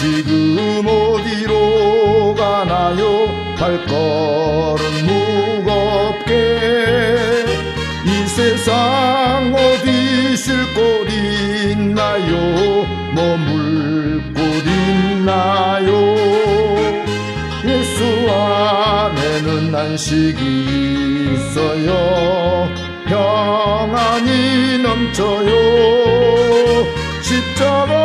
지금 어디로 가나요? 발걸음 무겁게. 이 세상 어디 있을 곳 있나요? 머물 곳 있나요? 예수 안에는 안식이 있어요. 평안이 넘쳐요. 십자가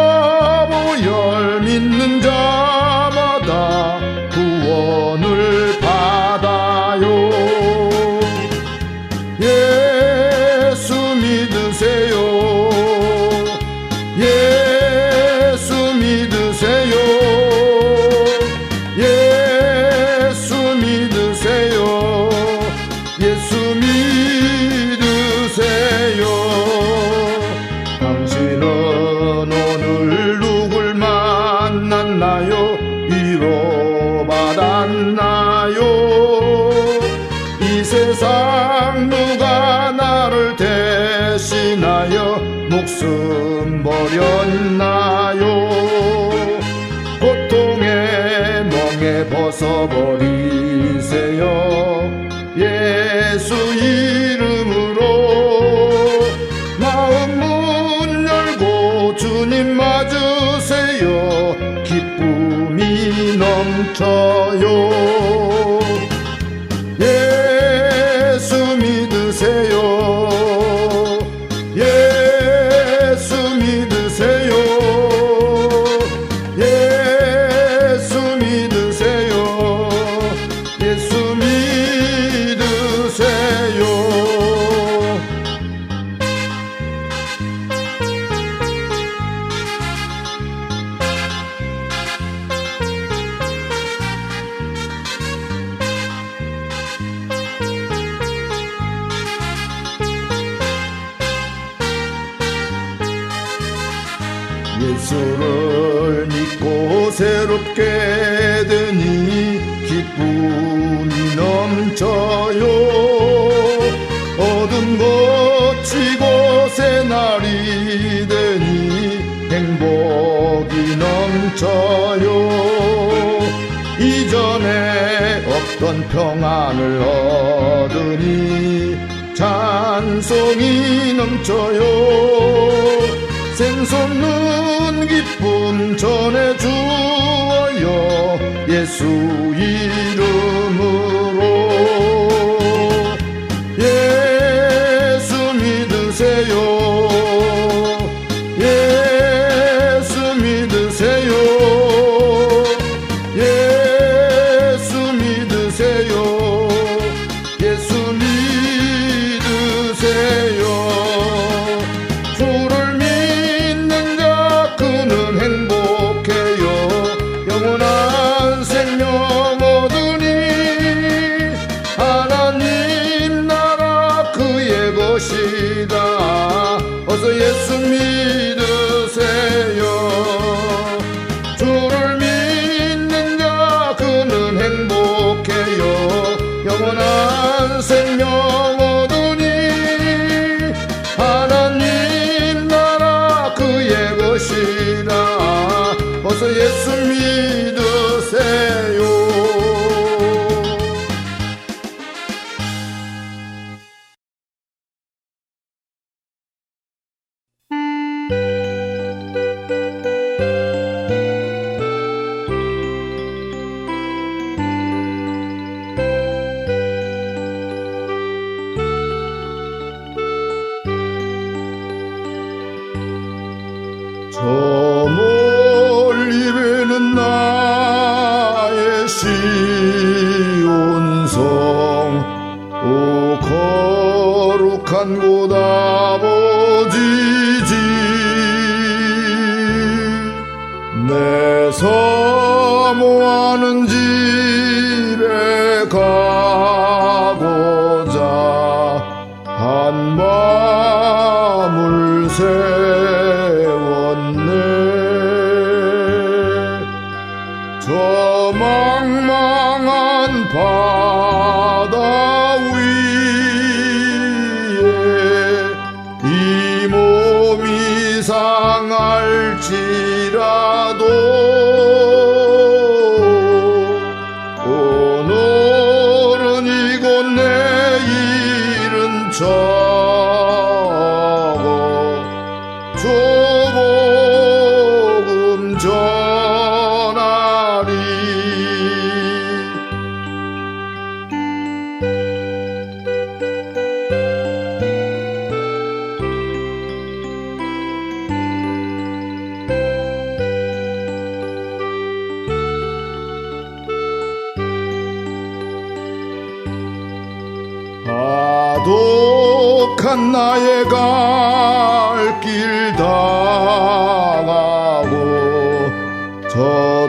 Jesús. 예수를 믿고 새롭게 되니 기쁨이 넘쳐요. 어둠 거치고 새날이 되니 행복이 넘쳐요. 이전에 없던 평안을 얻으니 찬송이 넘쳐요. 생선눈 기쁨 전해주어요. 예수 이름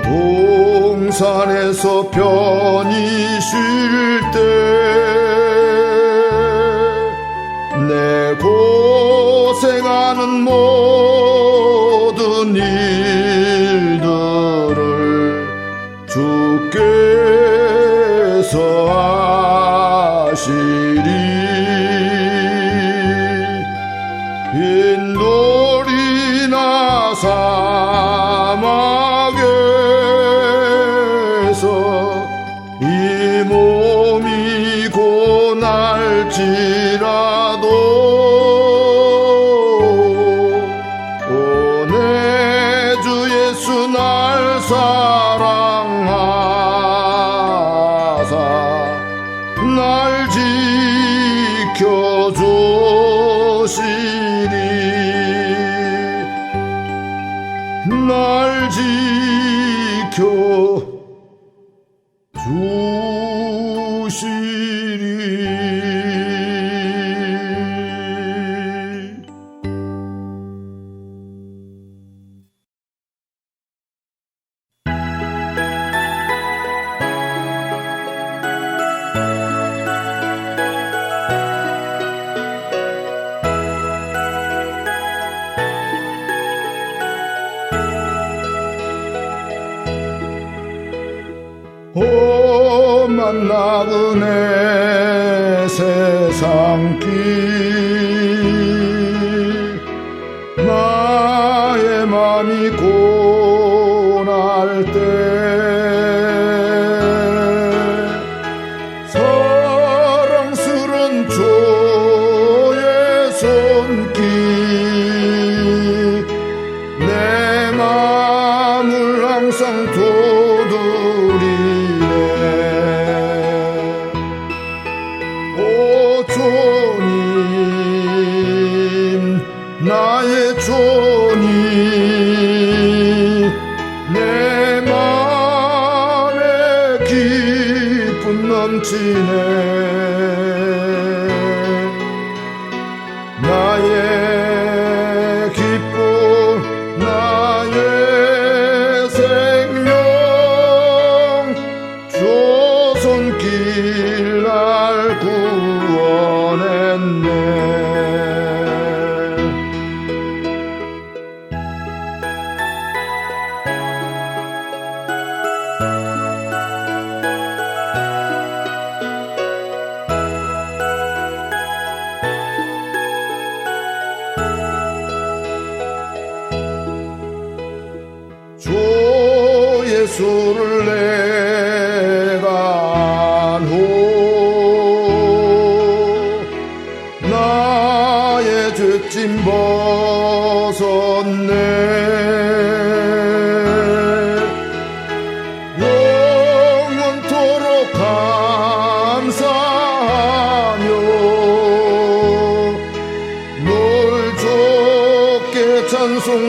동산에서 편히 쉴 날 지켜주시리. 날 지켜주시니 amigo.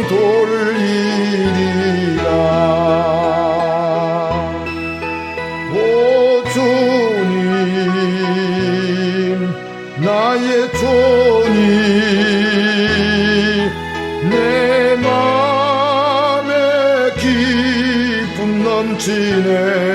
돌리리라. 오 주님 나의 주님 내 마음에 기쁨 넘치네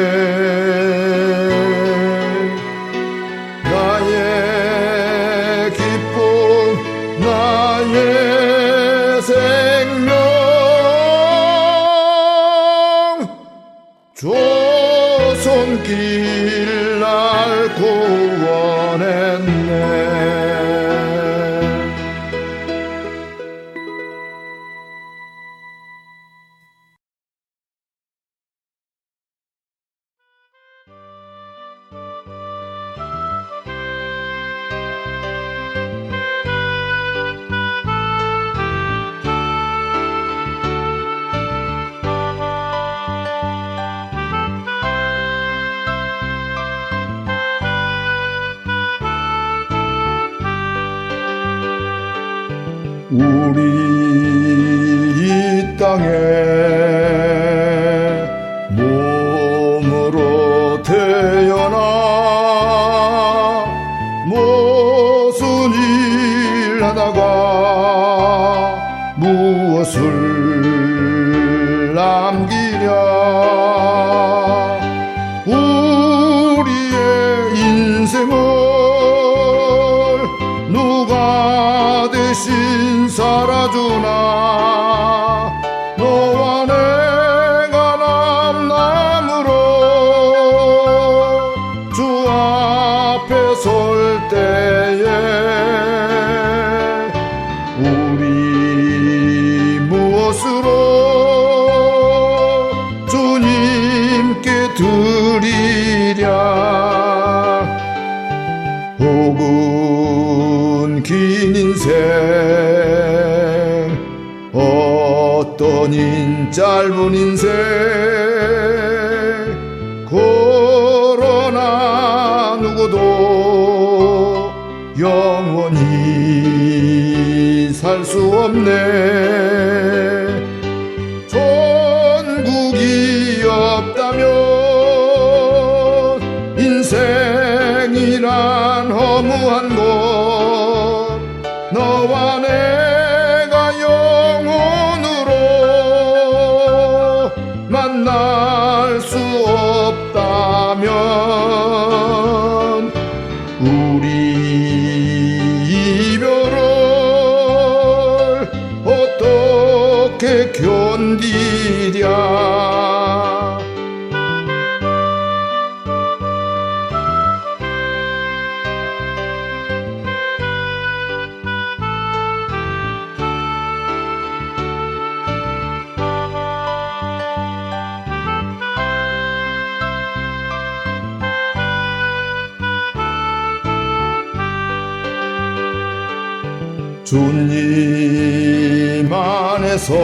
연인 짧은 인생 코로나 누구도 영원히 살 수 없네. 전국이 없다면 인생이란 허무한 곳 안에서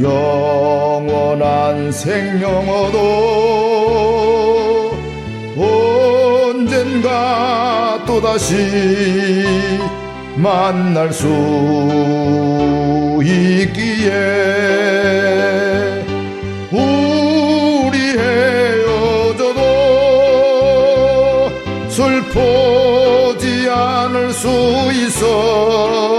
영원한 생명 얻어 언젠가 또다시 만날 수 있기에 우리 헤어져도 슬퍼지 않을 수 있어.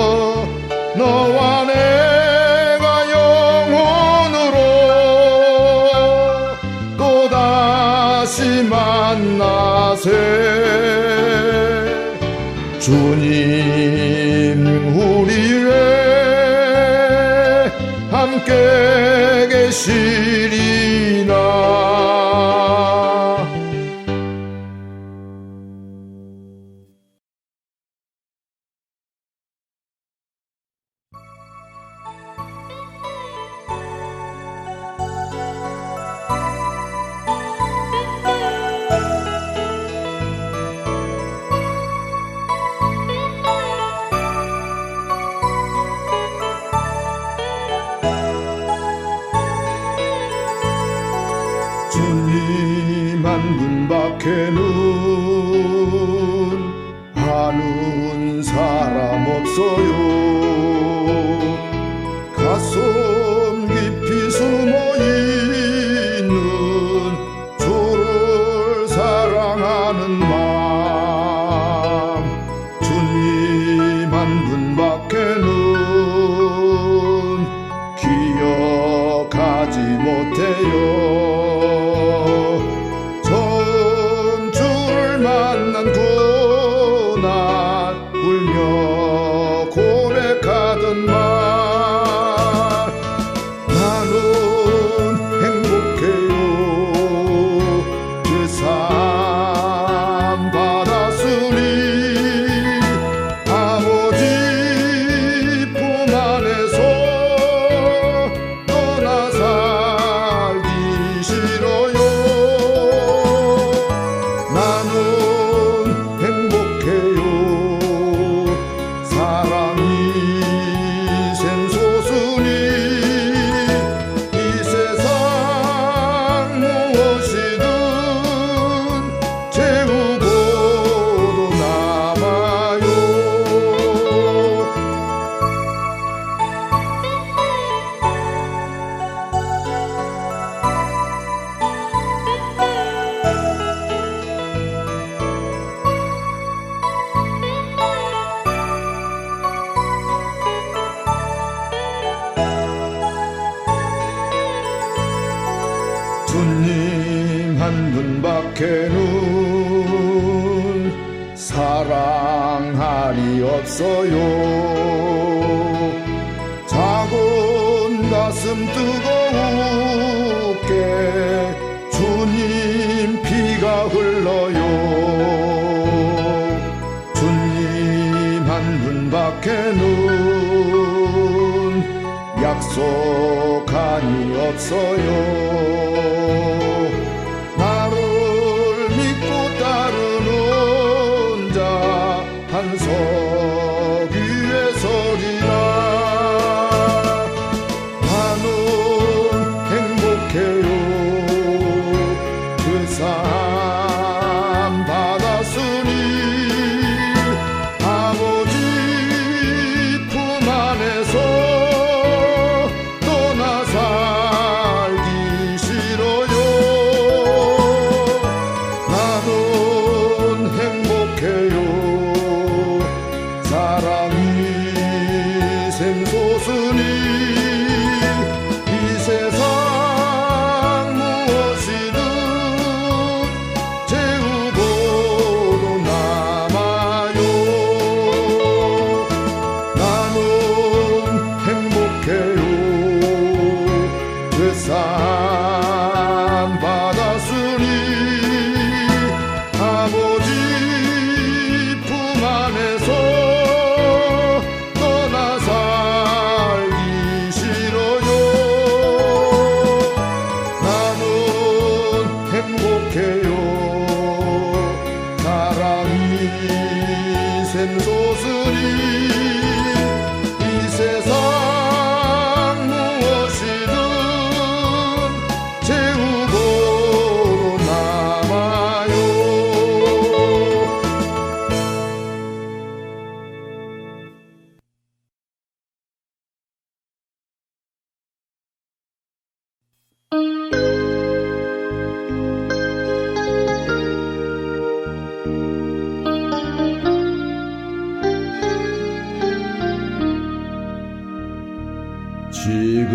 약속하니 없어요.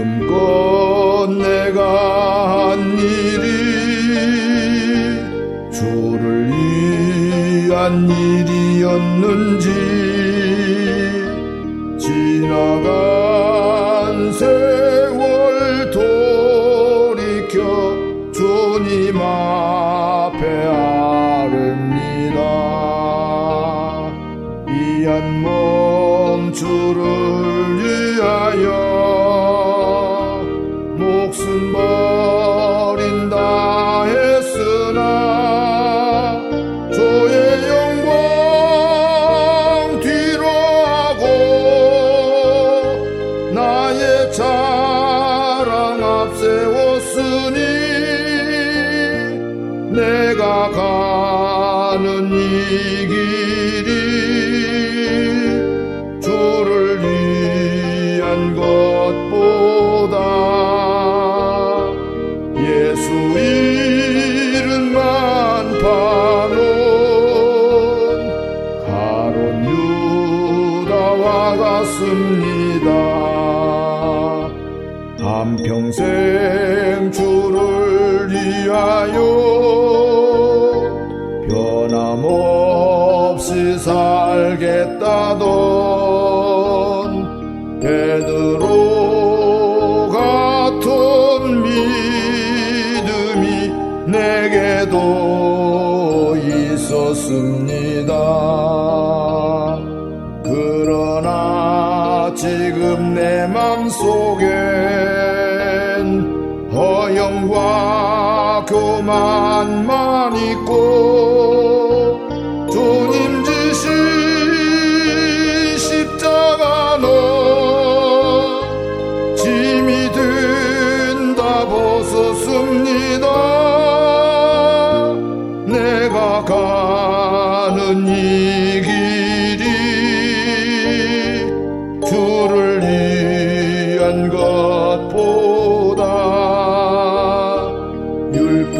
Go.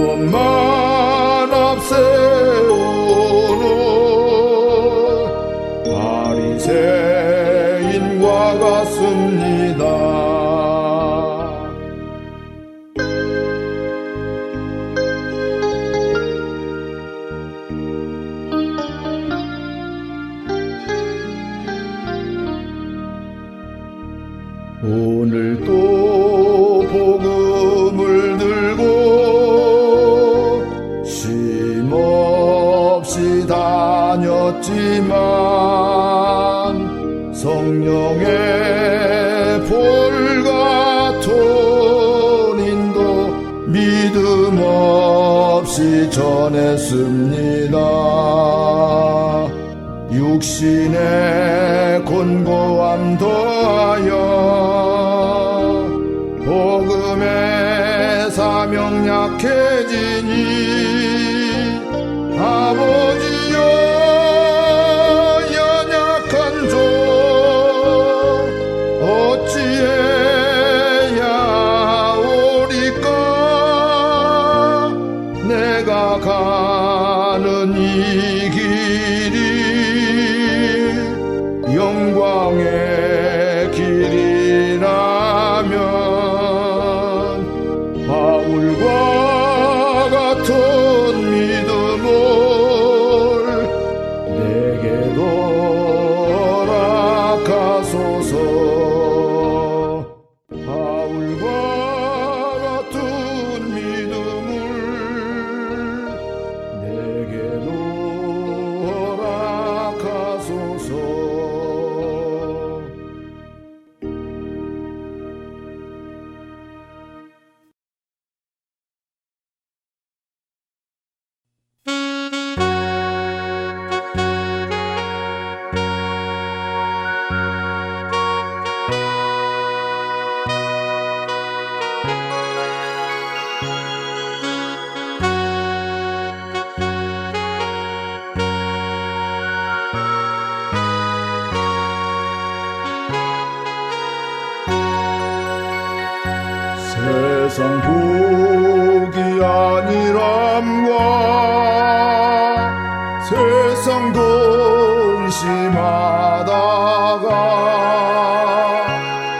woman of sin. 전했습니다. 육신의 곤고함도 하여 복음의 사명 약해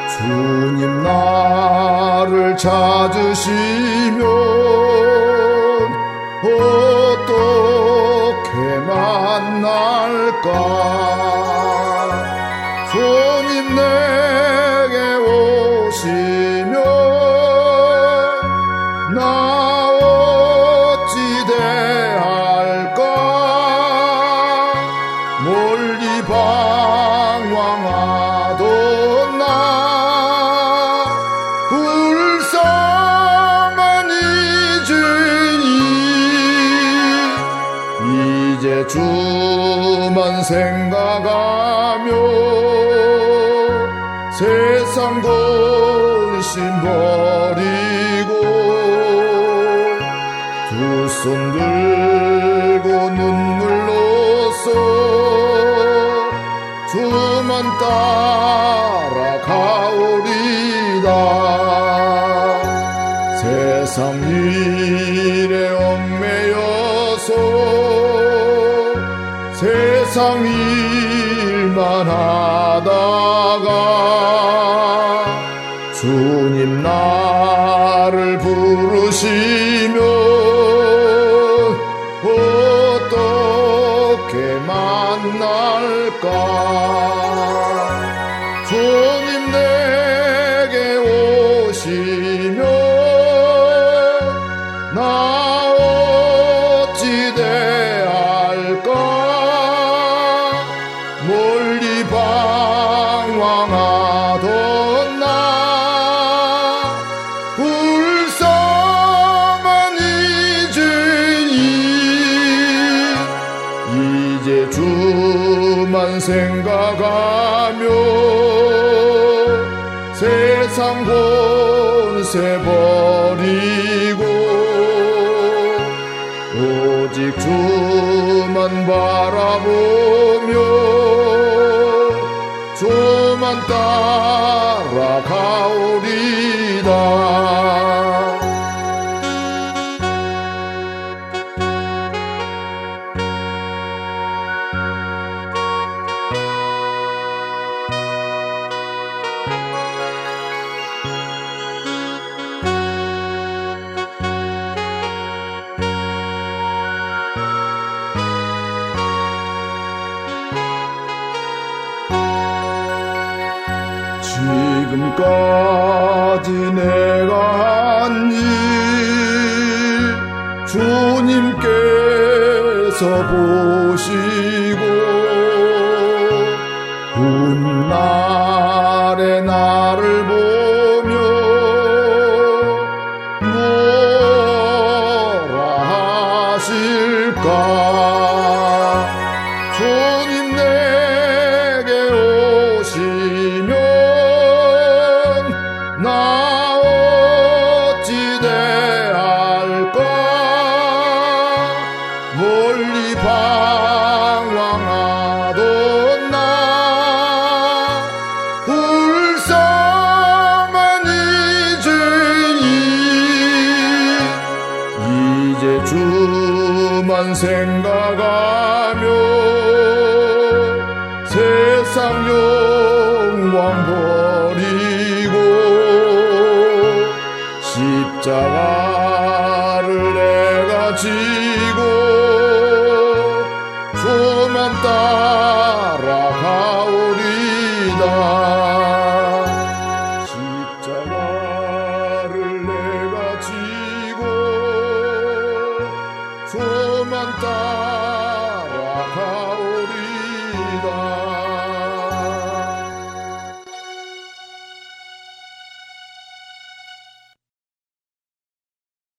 주님, 나를 찾으시 손 들고 눈물로써 주만 따라가오리다. 세상 생각하며 세상 권세 버리고 오직 주만 바라보며 주만 따라가오리다 끝까지 내가 한 일 주님께서 보시 주